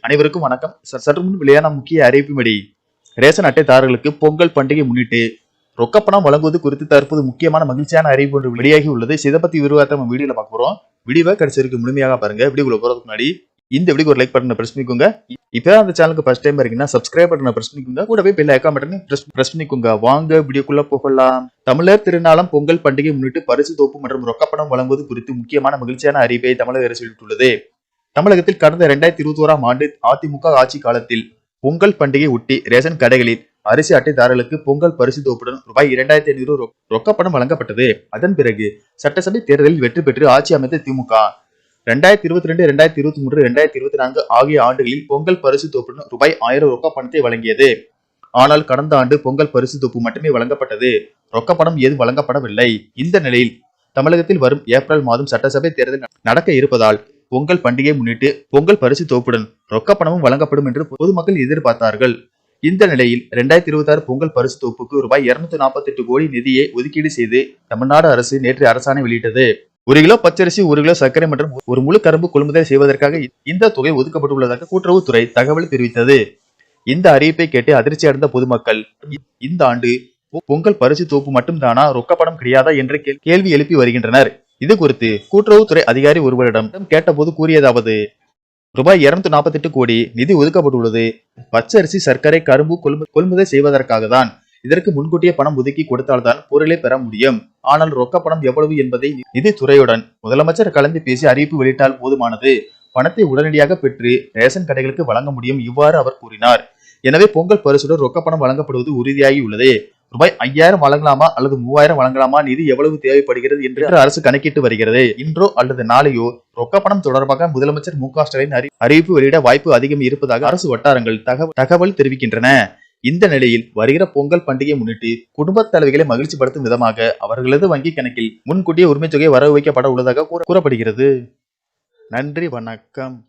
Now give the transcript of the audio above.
அனைவருக்கும் வணக்கம். ச- சற்று முன் வெளியான முக்கிய அறிவிப்புபடி ரேஷன் அட்டைதாரர்களுக்கு பொங்கல் பண்டிகை முன்னிட்டு ரொக்கப்பணம் வழங்குவது குறித்து தற்போது முக்கியமான மகிழ்ச்சியான அறிவிப்பு ஒன்று வெளியாகி உள்ளது. இதை பத்தி விரிவாக நம்ம வீடியோல பார்க்க போறோம். வீடியோவை கடைசிக்கு முழுமையாக பாருங்க. வீடியோக்குள்ள போறதுக்கு முன்னாடி இந்த வீடியோக்கு ஒரு லைக் பட்டனை பிரஸ் பண்ணிக்கோங்க. இப்போ அந்த சேனலுக்கு ஃபர்ஸ்ட் டைம் இருக்கீங்கன்னா சப்ஸ்கிரைப் பட்டனை பிரஸ் பண்ணிக்கோங்க. கூடவே பெல் ஐக்கான் பட்டனை பிரஸ் பிரஸ் பண்ணிக்கோங்க. வாங்க வீடியோக்குள்ள போகலாம். தமிழர் திருநாளம் பொங்கல் பண்டிகை முன்னிட்டு பரிசு தோப்பு மற்றும் ரொக்கப்பணம் வழங்குவது குறித்து முக்கியமான மகிழ்ச்சியான அறிவிப்பை தமிழக அரசு வெளியிட்டுள்ளது. தமிழகத்தில் கடந்த இரண்டாயிரத்தி இருபத்தி ஓராம் ஆண்டு அதிமுக ஆட்சி காலத்தில் பொங்கல் பண்டிகை ஒட்டி ரேஷன் கடைகளில் அரிசி அட்டைதாரர்களுக்கு பொங்கல் பரிசு தொகுப்புடன் ரூபாய் இரண்டாயிரத்தி ஐநூறு ரொக்கப்பணம் வழங்கப்பட்டது. அதன் பிறகு சட்டசபை தேர்தலில் வெற்றி பெற்று ஆட்சி அமைத்த திமுக ரெண்டாயிரத்தி இருபத்தி ரெண்டு ரெண்டாயிரத்தி இருபத்தி மூன்று ரெண்டாயிரத்தி இருபத்தி நான்கு ஆகிய ஆண்டுகளில் பொங்கல் பரிசு தொகுப்புடன் ரூபாய் ஆயிரம் ரொக்கப்பணத்தை வழங்கியது. ஆனால் கடந்த ஆண்டு பொங்கல் பரிசு தொகுப்பு மட்டுமே வழங்கப்பட்டது. ரொக்கப்பணம் ஏதும் வழங்கப்படவில்லை. இந்த நிலையில் தமிழகத்தில் வரும் ஏப்ரல் மாதம் சட்டசபை தேர்தல் நடக்க இருப்பதால் பொங்கல் பண்டிகையை முன்னிட்டு பொங்கல் பரிசு தொகுப்புடன் ரொக்க பணமும் வழங்கப்படும் என்று பொதுமக்கள் எதிர்பார்த்தார்கள். இந்த நிலையில் இரண்டாயிரத்தி இருபத்தி ஆறு பொங்கல் பரிசு தொகுப்புக்கு ரூபாய் இருநூத்தி நாற்பத்தி எட்டு கோடி நிதியை ஒதுக்கீடு செய்து தமிழ்நாடு அரசு நேற்று அரசாணை வெளியிட்டது. ஒரு கிலோ பச்சரிசி ஒரு கிலோ சர்க்கரை மற்றும் ஒரு முழு கரும்பு கொள்முதல் செய்வதற்காக இந்த தொகை ஒதுக்கப்பட்டுள்ளதாக கூட்டுறவுத்துறை தகவல் தெரிவித்தது. இந்த அறிவிப்பை கேட்டு அதிர்ச்சி அடைந்த பொதுமக்கள் இந்த ஆண்டு பொ- பொங்கல் பரிசு தொகுப்பு மட்டும்தானா? ரொக்கப்படம் கிடையாதா? என்று கேள்- கேள்வி எழுப்பி வருகின்றனர். இது குறித்து கூட்டுறவுத்துறை அதிகாரி ஒருவரிடம் கேட்டபோது கூறியதாவது ரூபாய் இருநூத்தி நாற்பத்தி எட்டு கோடி நிதி ஒதுக்கப்பட்டுள்ளது. பச்சரிசி சர்க்கரை கரும்பு கொள்மு- கொள்முதல் செய்வதற்காக தான் இதற்கு முன்கூட்டியே பணம் ஒதுக்கி கொடுத்தால்தான் பொருளை பெற முடியும். ஆனால் ரொக்க பணம் எவ்வளவு என்பதை நிதித்துறையுடன் முதலமைச்சர் கலந்து பேசி அறிவிப்பு வெளியிட்டால் போதுமானது. பணத்தை உடனடியாக பெற்று ரேஷன் கடைகளுக்கு வழங்க முடியும் இவ்வாறு அவர் கூறினார். எனவே பொங்கல் பரிசுடன் ரொக்க பணம் வழங்கப்படுவது உறுதியாகி உள்ளது ரூபாய் ஐயாயிரம் வழங்கலாமா அல்லது மூவாயிரம் வழங்கலாமா? நிதி எவ்வளவு தேவைப்படுகிறது என்று அரசு கணக்கிட்டு வருகிறது. இன்றோ அல்லது நாளையோ ரொக்க பணம் தொடர்பாக முதலமைச்சர் மு க ஸ்டாலின் அறிவிப்பு வெளியிட வாய்ப்பு அதிகம் இருப்பதாக அரசு வட்டாரங்கள் தகவல் தகவல் தெரிவிக்கின்றன. இந்த நிலையில் வருகிற பொங்கல் பண்டிகையை முன்னிட்டு குடும்பத் தலைவிகளை மகிழ்ச்சிப்படுத்தும் விதமாக அவர்களது வங்கி கணக்கில் முன்கூட்டியே உரிமைத் தொகை வரவு வைக்கப்பட உள்ளதாக கூற- கூறப்படுகிறது. நன்றி வணக்கம்.